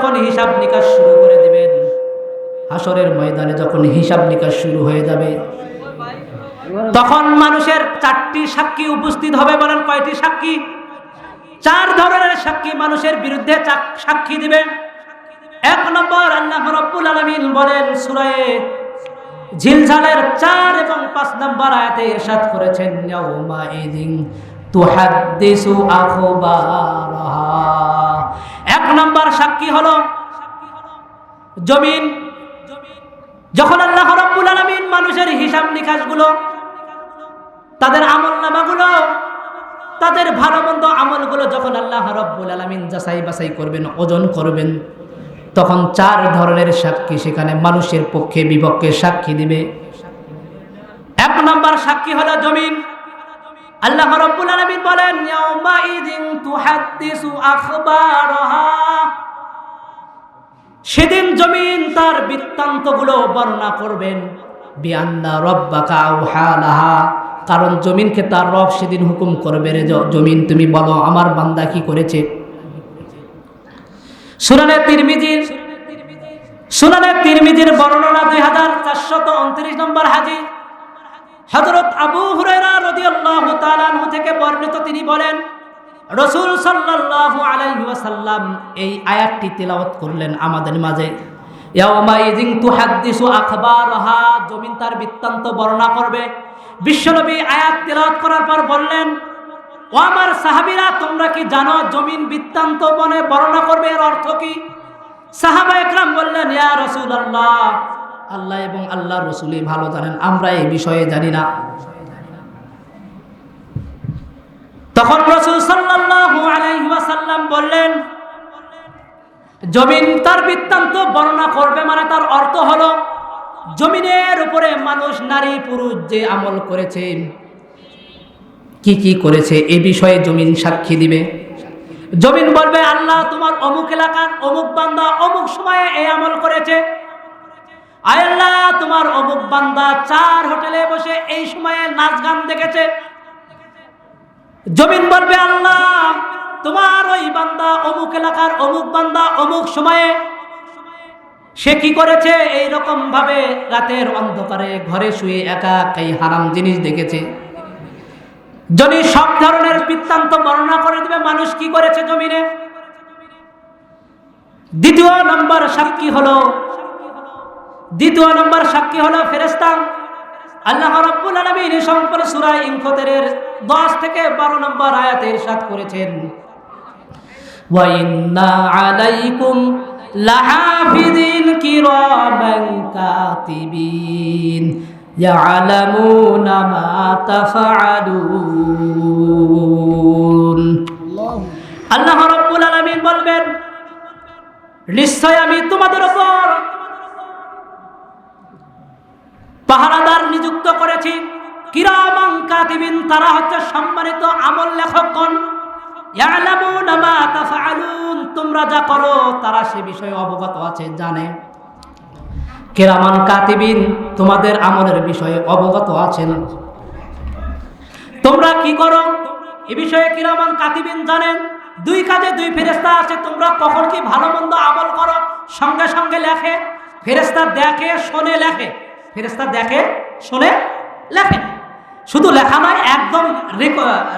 যখন হিসাব নিকাশ শুরু করে দিবেন, হাসরের ময়দানে যখন হিসাব নিকাশ শুরু হয়ে যাবে, তখন মানুষের চারটি সাক্ষী উপস্থিত হবে বলেন, কয়টি সাক্ষী? চার ধরনের সাক্ষী মানুষের বিরুদ্ধে সাক্ষী দিবে। এক নম্বর আল্লাহ রব্বুল আলামিন বলেন সূরায়ে ঝিলঝালের চার এবং পাঁচ নম্বর আয়াতে ইরশাদ করেছেন ইয়াউমা ইদিন তুহাদ্দিসু আখবারাহা। সাক্ষী হলো? জমিন। যখন আল্লাহ রব্বুল আলামিন মানুষের হিসাব নিকাশগুলো, তাদের আমল নামাগুলো, তাদের ভালো মন্দ আমলগুলো যখন আল্লাহ রব্বুল আলামিন যাচাই বাছাই করবেন, ওজন করবেন, তখন চার ধরনের সাক্ষী সেখানে মানুষের পক্ষে বিপক্ষে সাক্ষী দিবে। এক নম্বর সাক্ষী হলো জমিন। আল্লাহ রব্বুল আলামিন বলেন সেদিন জমিন তার বৃত্তান্তগুলো বর্ণনা করবেন। বিআন্না রব্বাকা আউহালাহা কারণ জমিনকে তার রব সেদিন হুকুম করবে রে জমিন, তুমি বলো, আমার বান্দা কি করেছে? সুনানে তিরমিজির সুনানে তিরমিজির বর্ণনা দুই হাজার চারশত উনত্রিশ নম্বর হাজি হজরত আবু হুরায়রা রাদিয়াল্লাহু তাআলা থেকে বর্ণিত তিনি বলেন রসুল সাল্লাল্লাহু আলাইহি ওয়াসাল্লাম এই আয়াতটি তেলাওয়াত করলেন আমাদের মাঝে। জমিন তার বৃত্তান্ত বর্ণনা করবে। বিশ্বনবী আয়াত তেলাওয়াত করার পর বললেন, ও আমার সাহাবীরা, তোমরা কি জানো জমিন বৃত্তান্ত বনে বর্ণনা করবে? এর অর্থ কি? সাহাবা একরাম বললেন, ইয়া রাসূলুল্লাহ, আল্লাহ এবং আল্লাহ রসুলই ভালো জানেন, আমরা এই বিষয়ে জানি না। তখন রসুল আলাইহি বললেন, জমিন তার বৃত্তান্ত বর্ণনা করবে মানে তার অর্থ হলো, জমিনের উপরে মানুষ নারী পুরুষ যে আমল করেছে, কি কি করেছে এ বিষয়ে জমিন সাক্ষী দিবে। জমিন বলবে, আল্লাহ তোমার অমুক এলাকার অমুক বান্দা অমুক সময়ে এই আমল করেছে। আল্লাহ, তোমার অমুক বান্দা চার হোটেলে বসে এই সময়ে নাচ গান দেখেছে। জমিন বলবে, আল্লাহ, তোমার ওই বান্দা অমুক এলাকার, অমুক বান্দা অমুক সময়ে সে কি করেছে? এই রকম ভাবে রাতের অন্ধকারে ঘরে শুয়ে একা এই হারাম জিনিস দেখেছে। যদি সব ধরনের বৃত্তান্ত বর্ণনা করে দেবে, মানুষ কি করেছে জমিনে? দ্বিতীয় নম্বর সাক্ষী হলো, দ্বিতীয় নম্বর সাক্ষী হলো ফেরেস্তা আল্লাহ রাব্বুল আলামিন এই সম্পর্কে সূরা ইনফিতরের 10 থেকে 12 নম্বর আয়াতে ইরশাদ করেছেন। ওয়া ইন্না আলাইকুম লাহাফিজিন কিরামান কাতিবিন, ইয়ালামুনা মা তাফআলুন। আল্লাহ রাব্বুল আলামিন বলবেন, নিশ্চয় আমি তোমাদের উপর পাহারাদার নিযুক্ত করেছি। কিরামাং কাতিবিন তারা হচ্ছে সম্মানিত আমল লেখকগণ তোমরা যা করো, তারা সে বিষয়ে অবগত আছে, জানে। কিরামান কাতিবিন তোমাদের আমলের বিষয়ে অবগত আছেন। তোমরা কি করো? এ বিষয়ে কিরামান কাতিবিন জানেন, দুই কাজে দুই ফেরেস্তা আছে, তোমরা কখন কি ভালো মন্দ আমল করো? সঙ্গে সঙ্গে লেখে ফেরেস্তা দেখে, শোনে লেখে। ফেরেস্তা দেখে, শোনে, লেখে শুধু লেখা নয় একদম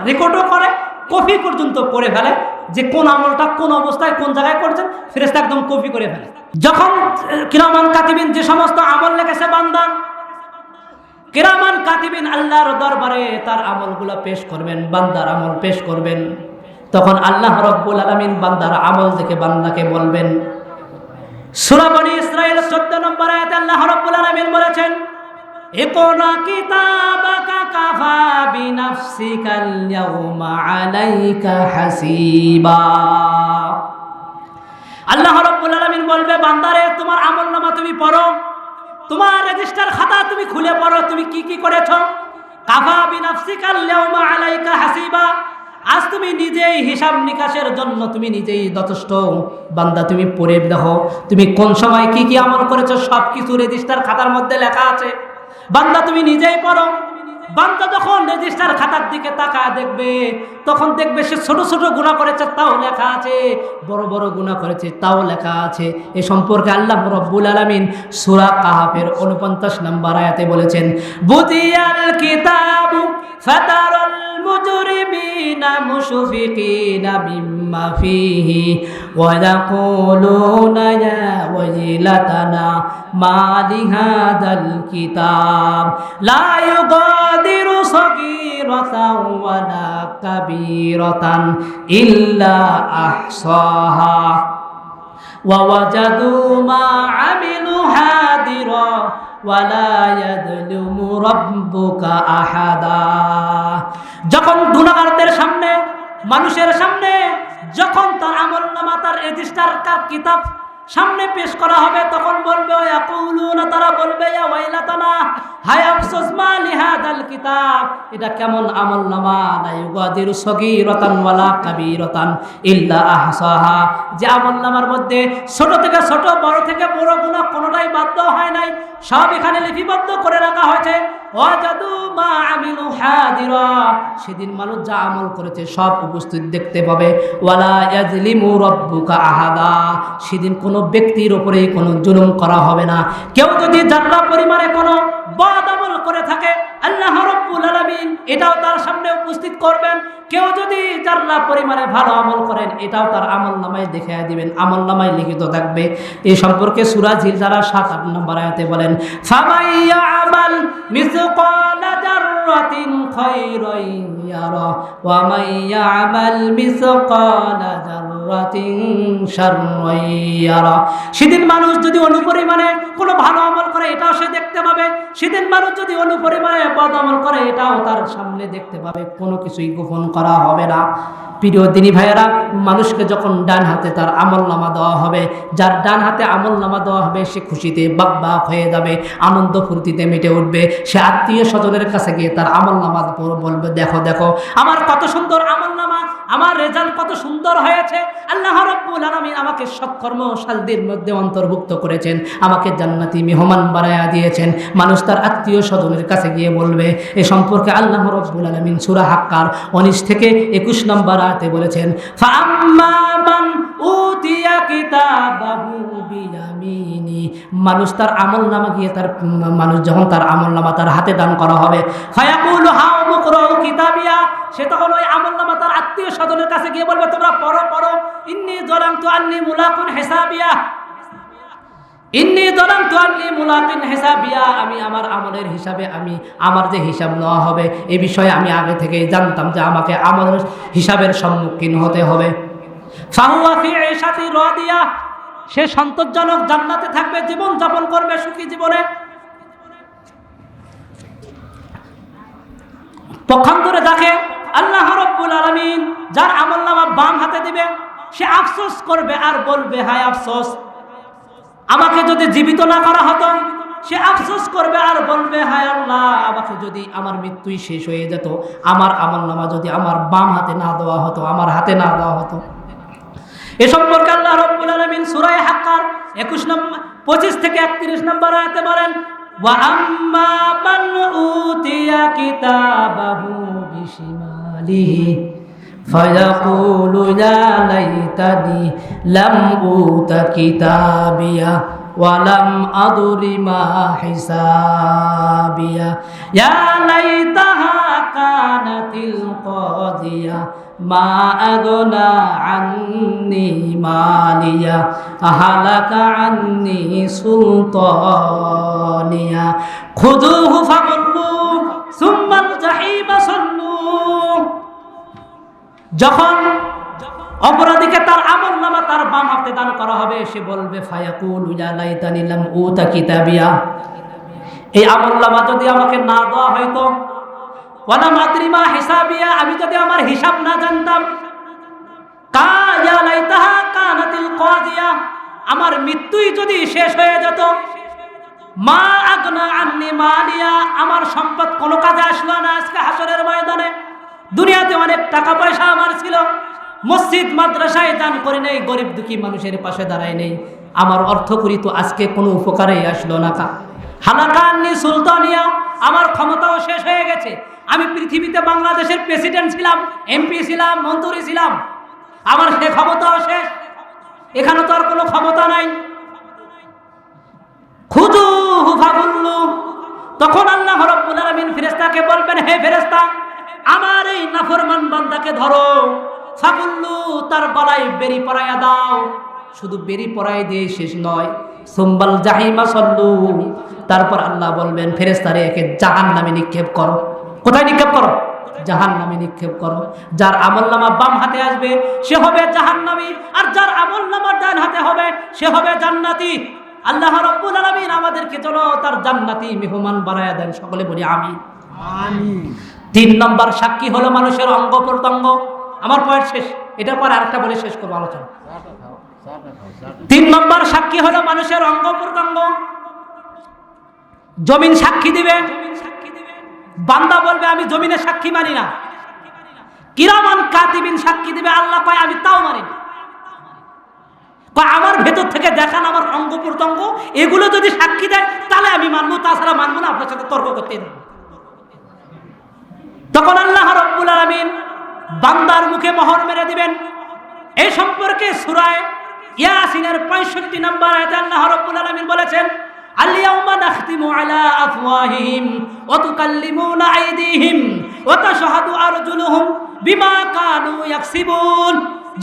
রেকর্ডও করে, কপি পর্যন্ত করে ফেলে যে কোন আমলটা কোন অবস্থায় কোন জায়গায় করছেন ফেরেস্তা একদম কপি করে ফেলে। যখন কিরামান কাতিবিন যে সমস্ত আমল লেখেছে বান্দান কেরামান কাতিবিন আল্লাহর দরবারে তার আমলগুলো পেশ করবেন, বান্দার আমল পেশ করবেন। তখন আল্লাহ রব্বুল আলমিন বান্দার আমল দেখে বান্দাকে বলবেন সুরাবনি ইসরায়েল চোদ্দ নম্বর আয়াতে আল্লাহ রব্বুল আলমিন বলেছেন আলাইকা হাসিবা। বলবে, বান্দারে, তোমার তুমি পড়ো, তোমার রেজিস্টার খাতা তুমি খুলে পড়ো, তুমি কি কি করেছ? কাফা বিনাফসিকাল আলাইকা হাসিবা। আজ তুমি নিজেই হিসাব নিকাশের জন্য তুমি নিজেই যথেষ্ট। বান্দা, তুমি পড়ে দেখো, তুমি কোন সময় কি কি আমল করেছ সব কিছু রেজিস্টার খাতার মধ্যে লেখা আছে। বান্দা, তুমি নিজেই পড়ো। বান্দা যখন রেজিস্টার খাতার দিকে তাকা দেখবে, তখন দেখবে সে ছোট ছোট গুণা করেছে, তাও লেখা আছে। বড় বড় গুণা করেছে, তাও লেখা আছে। এ সম্পর্কে আল্লাহ রব্বুল আলামিন সূরা কাহাফের 49 নম্বর আয়াতে বলেছেন, বুদিয়াল কিতাব ফাতারাল مجرمين مشفقين مما فيه ويقولون يا ويلتنا ما لهذا الكتاب لا يغادر صغيرة ولا كبيرة إلا أحصاها ووجدوا ما عملوا حاضرا যখন গুণাগারদের সামনে মানুষের সামনে যখন তার আমল নামা তার রেজিস্টার কিতাব সামনে পেশ করা হবে, তখন বলবে তারা বলবে হায় আফসোস, মা লিহাদাল কিতাব, এটা কেমন আমল নামা? ইউগাদিরু সগীরাতান ওয়ালা কাবীরাতান ইল্লা আহসাহা। যে আমল নামার মধ্যে ছোট থেকে ছোট, বড় থেকে বড় গুনাহ কোনোটাই বাদ হয় নাই। সব এখানে লিপিবদ্ধ করে রাখা হয়েছে। সেদিন মানুষ যা আমল করেছে সব উপস্থিত দেখতে পাবে। সেদিন কোনো ব্যক্তির উপরে কোনো জুলুম করা হবে না। কেউ যদি যাত্রা পরিমাণে কোনো বদ আমল করে থাকে আল্লাহ রব্বুল আলামিন এটাও তার সামনে উপস্থিত করবেন। কেউ যদি জান্না পরিমাণে ভালো আমল করেন, এটাও তার আমল নামায় দেখে দিবেন। আমল নামায় লিখিত থাকবে। এই সম্পর্কে সুরা ঝিলজারা সাত, আট নম্বর আয়াতে বলেন ফামাইয়া আমাল মিসকালা জাররাতিন খায়রান ইয়ারা, ওয়া মাইয়া আমাল মিসকালা জাররাতিন সেদিন মানুষ যদি অনুপরিমাণে কোনো ভালো আমল করে, এটাও সে দেখতে পাবে। সেদিন মানুষ যদি অনুপরিমাণে বদ আমল করে, এটাও তার সামনে দেখতে পাবে। কোনো কিছুই গোপন করা হবে না। প্রিয় দিনী ভাইয়েরা, মানুষকে যখন ডান হাতে তার আমল নামা দেওয়া হবে, যার ডান হাতে আমল নামা দেওয়া হবে, সে খুশিতে বাক বাক হয়ে যাবে, আনন্দ ফুর্তিতে মেটে উঠবে। সে আত্মীয় স্বজনের কাছে গিয়ে তার আমল নামা বলবে, দেখো দেখো, আমার কত সুন্দর আমল নামা আমার রেজাল্ট কত সুন্দর হয়েছে। আল্লাহ রব্বুল আলামিন আমাকে সৎকর্মশালদের মধ্যে অন্তর্ভুক্ত করেছেন, আমাকে জান্নাতি মেহমান বানায়া দিয়েছেন। মানুষ তার আত্মীয় স্বজনের কাছে গিয়ে বলবে, এ সম্পর্কে আল্লাহ রব্বুল আলামিন সূরা হাক্কার 19 থেকে 21 নম্বর আয়াতে বলেছেন মান মানুষ তার আমল নামা গিয়ে তার, মানুষ যখন তার আমল নামা তার হাতে দান করা হবে, ফায়াকুলু হাউ কিতাবিয়া, সে তখন ওই আমল নামা তার আত্মীয় স্বজনের কাছে গিয়ে বলবে, তোমরা পড়ো পড়ো। ইন্নি জলামতু আন্নি মুলাকুন হিসাবিয়া। ইন্নি মুলাকিন আমি আমার আমলের হিসাবে আমি, আমার যে হিসাব নেওয়া হবে, এ বিষয়ে আমি আগে থেকেই জানতাম যে আমাকে আমলের হিসাবের সম্মুখীন হতে হবে। ফাহুয়া ফি ঈশাতি রাদিয়া। সে সন্তোষজনক জান্নাতে থাকবে জীবন যাপন করবে সুখী জীবনে। পক্ষান্তরে দেখে আল্লাহ রব্বুল আলামিন যার আমল নামা বাম হাতে দিবে, সে আফসোস করবে আর বলবে, হায় আফসোস, আমাকে যদি জীবিত না করা হতো, সে আফসোস করবে আর বলবে, হায় আল্লাহ, আমাকে যদি আমার মৃত্যুই শেষ হয়ে যেত, আমার আমল নামা যদি আমার বাম হাতে না দেওয়া হতো, আমার হাতে না দেওয়া হতো। এ সম্পর্কে আল্লাহ রব্বুল আলামিন সূরা হাক্কার 21 নম্বর 25 থেকে 31 নম্বর আয়াতে বলেন وأما من أوتي كتابه بشماله فيقول يا ليتني لم أوت كتابيه ওয়ালাম আদুরি মা হিসাবিয়া। ইয়া লাইতাহা কানাতিল কাদিয়া মা আগনা আন্নি মালিয়া, আহালাকা আন্নি সুলতানিয়া। খুদুহু ফাগুল্লু, সুম্মাল জাহিমা সল্লু। যখন অপরাধীকে তার আমল নামা তার বাম হাতে দান করা হবে। সে বলবে এই আমল নামা যদি আমাকে না দেওয়া হয়তো ওয়ালা মাতৃমা হিসাবিয়া, আমি যদি আমার হিসাব না জানতাম কাদিয়া আমার মৃত্যুই যদি শেষ হয়ে যেত, মা আগনা আন্নি মালিয়া, আমার সম্পদ কোনো কাজে আসলো না আজকে হাসরের ময়দানে। দুনিয়াতে অনেক টাকা পয়সা আমার ছিল। মসজিদ, মাদ্রাসায় দান করে নেই, গরিব দুঃখী মানুষের পাশে দাঁড়ায় নেই। আমার অর্থ করি তো আজকে কোনো উপকারেই আসলো না কা হালাকান্নি সুলতানিয়া, আমার ক্ষমতাও শেষ হয়ে গেছে। আমি পৃথিবীতে বাংলাদেশের প্রেসিডেন্ট ছিলাম, এমপি ছিলাম, মন্ত্রী ছিলাম। আমার সে ক্ষমতাও শেষ। এখানে তো আর কোনো ক্ষমতা নাই। খুদু হুফাগুল্লু, তখন আল্লাহ রব্বুল আলামিন ফেরেশতাকে বলবেন, হে ফেরেশতা, আমার এই নাফরমান বান্দাকে ধরো। ফাগুল্লু তার গলায় বেরি পরাইয়া দাও। শুধু বেরি পরাই দিয়ে শেষ নয় সোম্বাল জাহিমা সল্লু তারপর আল্লাহ বলবেন ফেরেশতারে একে জাহান নামে নিক্ষেপ করো। কোথায় নিক্ষেপ করো? জাহান নামে নিক্ষেপ করো। যার আমল নামা বাম হাতে আসবে সে হবে জাহান নামী আর যার আমল নামা ডান হাতে হবে সে হবে জান্নাতি। আল্লাহ রব্বুল আলামিন আমাদেরকে যেন তার জান্নাতি মেহমান বানায়া দেন। সকলে বলি আমি তিন নম্বর সাক্ষী হলো মানুষের অঙ্গ প্রত্যঙ্গ। আমার পয়েন্ট শেষ। এটার পর আরেকটা বলে শেষ করব আলোচনা। তিন নম্বর সাক্ষী হলো মানুষের অঙ্গ প্রত্যঙ্গ। জমিন সাক্ষী দিবে। বান্দা বলবে, আমি জমিনে সাক্ষী মানি না। কিরামান কাতিবিন সাক্ষী দিবে, আল্লাহ পায়, আমি তাও মানি আমার ভেতর থেকে দেখান আমার অঙ্গ প্রত্যঙ্গ। এগুলো যদি সাক্ষী দেয়, তাহলে আমি মানবো, তাছাড়া মানবো না, আপনার সাথে তর্ক করতে তখন আল্লাহ রব্বুল আলমিন বান্দার মুখে মোহর মেরে দিবেন। এই সম্পর্কে সুরায় ইয়াসিনের পঁয়ষট্টি নম্বর আল্লাহ রব্বুল আলমিন বলেছেন ইয়াকসিবুন।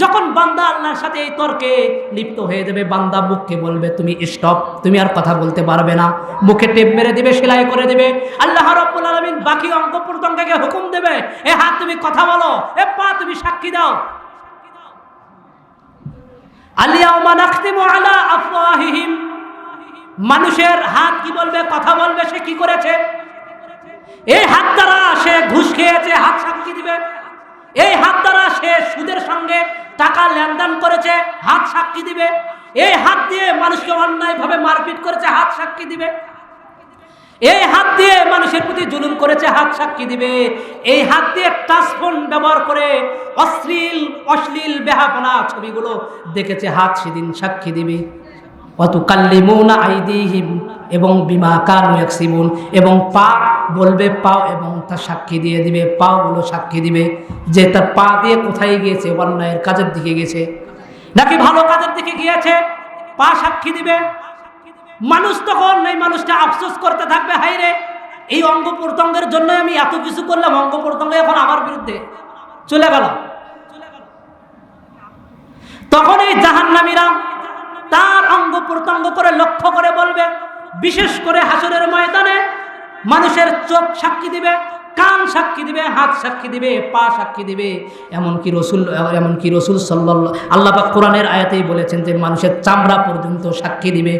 যখন বান্দা আল্লাহর সাথে এই তর্কে লিপ্ত হয়ে যাবে। বান্দা মুখকে বলবে, তুমি স্টপ তুমি আর কথা বলতে পারবে না। মুখে টেপ মেরে দিবে, সেলাই করে দিবে। আল্লাহ রাব্বুল আলামিন বাকি অঙ্গ প্রত্যঙ্গকে হুকুম দেবে, এ হাত তুমি কথা বলো, এ পা তুমি সাক্ষী দাও। মানুষের হাত কি বলবে, কথা বলবে, সে কি করেছে? এই হাত দ্বারা সে ঘুষ খেয়েছে, হাত সাক্ষী দিবে। এই হাত দ্বারা সে সুদের সঙ্গে টাকা লেনদেন করেছে, হাত সাক্ষী দিবে। এই হাত দিয়ে মানুষকে অন্যায়ভাবে মারপিট করেছে, হাত সাক্ষী দিবে। এই হাত দিয়ে মানুষের প্রতি জুলুম করেছে, হাত সাক্ষী দিবে। এই হাত দিয়ে টাচফোন ব্যবহার করে অশ্লীল অশ্লীল বেহাপনা ছবিগুলো দেখেছে, হাত সেদিন সাক্ষী দিবে। এবং বিমা কানু ইয়াকসিবুন এবং পা বলবে, পাও এবং তার সাক্ষী দিয়ে দিবে পাগুলো সাক্ষী দিবে। যে তার পা দিয়ে কোথায় গিয়েছে অন্যায়ের কাজের দিকে গেছে নাকি ভালো কাজের দিকে গিয়েছে, পা সাক্ষী দিবে। মানুষ তখন এই মানুষটা আফসোস করতে থাকবে হাইরে এই অঙ্গ প্রত্যঙ্গের জন্য আমি এত কিছু করলাম, অঙ্গ প্রত্যঙ্গ এখন আমার বিরুদ্ধে। চলে গেল। তখন এই জাহান্নামীরা তার অঙ্গ প্রত্যঙ্গ করে লক্ষ্য করে বলবে, বিশেষ করে হাসুরের ময়দানে মানুষের চোখ সাক্ষী দিবে, কান সাক্ষী দিবে, হাত সাক্ষী দিবে, পা সাক্ষী দিবে। এমনকি রসুল এমনকি রসুল সাল্লাহ আল্লাহ পাক কোরআনের আয়াতেই বলেছেন যে মানুষের চামড়া পর্যন্ত সাক্ষী দিবে।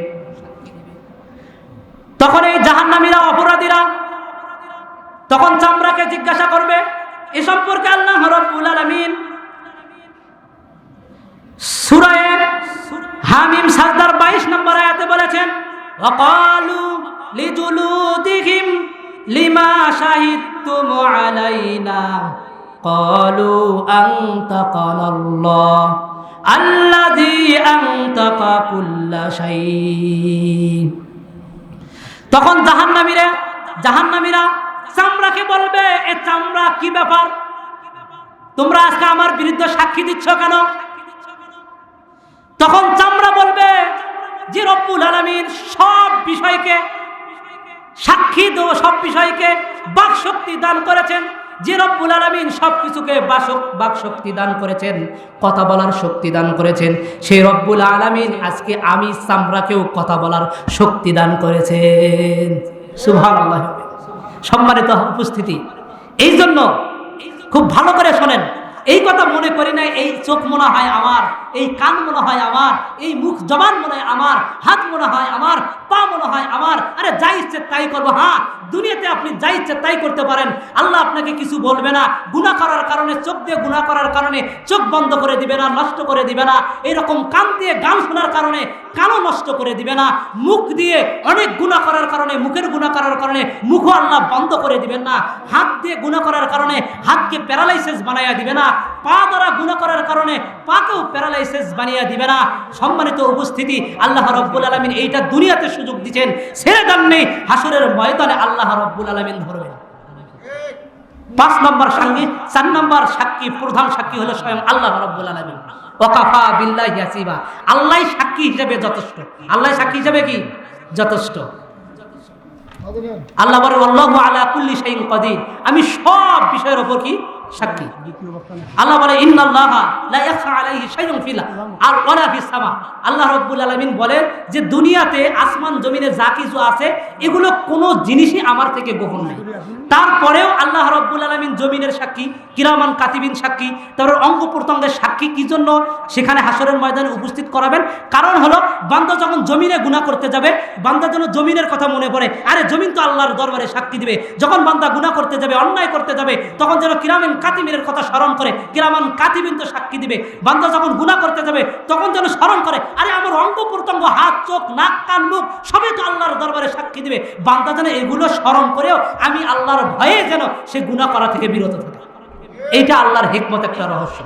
তখন এই জাহান্নামীরা, অপরাধীরা তখন চামড়াকে জিজ্ঞাসা করবে, এ সম্পর্কে আল্লাহ রব্বুল আলামিন সূরায়ে হামিম সাজদার 22 নম্বর আয়াতে বলেছেন, ওয়াকালু লিজুলুদিহিম লিমা শাহিদতুম তখন চামড়াকে বলবে, এ চামড়া কি ব্যাপার? তোমরা আজকে আমার বিরুদ্ধে সাক্ষী দিচ্ছ কেন? তখন চামড়া বলবে যে রব্বুল আলমীর সব বিষয়কে সাক্ষী দো সব বিষয়কে বাক শক্তি দান করেছেন। যে রব্বুল আলমিন সব কিছুকে বাক শক্তি দান করেছেন, কথা বলার শক্তি দান করেছেন। সেই রব্বুল আলমিন আজকে আমি চামড়াকেও কথা বলার শক্তি দান করেছেন। সুভান সম্মানিত উপস্থিতি, এই জন্য খুব ভালো করে শোনেন। এই কথা মনে করি না এই চোখ মনে হয় আমার এই কান মনে হয় আমার, এই মুখ জবান মনে হয় আমার, হাত মনে হয় আমার, পা মনে হয় আমার। আরে যাই ইচ্ছে তাই করব হ্যাঁ? দুনিয়াতে আপনি যা ইচ্ছে তাই করতে পারেন। আল্লাহ আপনাকে কিছু বলবে না। গুণা করার কারণে, চোখ দিয়ে গুণা করার কারণে চোখ বন্ধ করে দিবে না, নষ্ট করে দিবে না। এরকম কান দিয়ে গান শোনার কারণে কানও নষ্ট করে দিবে না। মুখ দিয়ে অনেক গুণা করার কারণে, মুখের গুণা করার কারণে মুখও আল্লাহ বন্ধ করে দিবেন না। হাত দিয়ে গুণা করার কারণে হাতকে প্যারালাইসিস বানাইয়া দিবে না। পা দ্বারা গুণা করার কারণে পাকেও প্যারালাইসিস বানিয়ে দিবে না। সম্মানিত উপস্থিতি, আল্লাহ রব্বুল আলমিন এইটা দুনিয়াতে সুযোগ দিচ্ছেন। ছেড়ে দেন নেই, হাসরের ময়দানে আল্লাহ রব্বুল আলমিন ধরবেন। পাঁচ নম্বর সাক্ষী, চার নম্বর সাক্ষী, প্রধান সাক্ষী হলো স্বয়ং আল্লাহ রব্বুল আলমিন। ওকাফা বিল্লাহ হাসিবা। আল্লাহ সাক্ষী হিসেবে যথেষ্ট। আল্লাহ সাক্ষী হিসেবে কি? যথেষ্ট। আল্লাহ আল্লাহু আলা কুল্লি শাইইন কাদির। আমি সব বিষয়ের উপর কি? সাক্ষী। আল্লাহ বলে আর আল্লাহ রাব্বুল আলামিন বলেন যে, দুনিয়াতে আসমান, জমিনে যা কিছু আছে, এগুলো কোনো জিনিসই আমার থেকে গোপন নাই। তারপরেও আল্লাহ রাব্বুল আলামিন জমিনের সাক্ষী, কিরামান কাতিবিন সাক্ষী, তারপর অঙ্গ প্রত্যঙ্গের সাক্ষী কি জন্য সেখানে হাসরের ময়দানে উপস্থিত করাবেন? কারণ হলো, বান্দা যখন জমিনে গুনাহ করতে যাবে, বান্দা যেন জমিনের কথা মনে পড়ে। আরে, জমিন তো আল্লাহর দরবারে সাক্ষী দিবে। যখন বান্দা গুনাহ করতে যাবে, অন্যায় করতে যাবে, তখন যেন কিরামেন কাতিবিনের কথা স্মরণ করে কিরামান কাতিবিন তো সাক্ষী দিবে। বান্দা যখন গুণা করতে যাবে, তখন যেন স্মরণ করে, আরে আমার অঙ্গ প্রত্যঙ্গ, হাত, চোখ, নাক, কান, মুখ, সবই তো আল্লাহর দরবারে সাক্ষী দিবে। বান্দা যেন এগুলো স্মরণ করেও আমি আল্লাহর ভয়ে যেন সে গুণা করা থেকে বিরত থাকে। এইটা আল্লাহর হিকমত একটা রহস্য।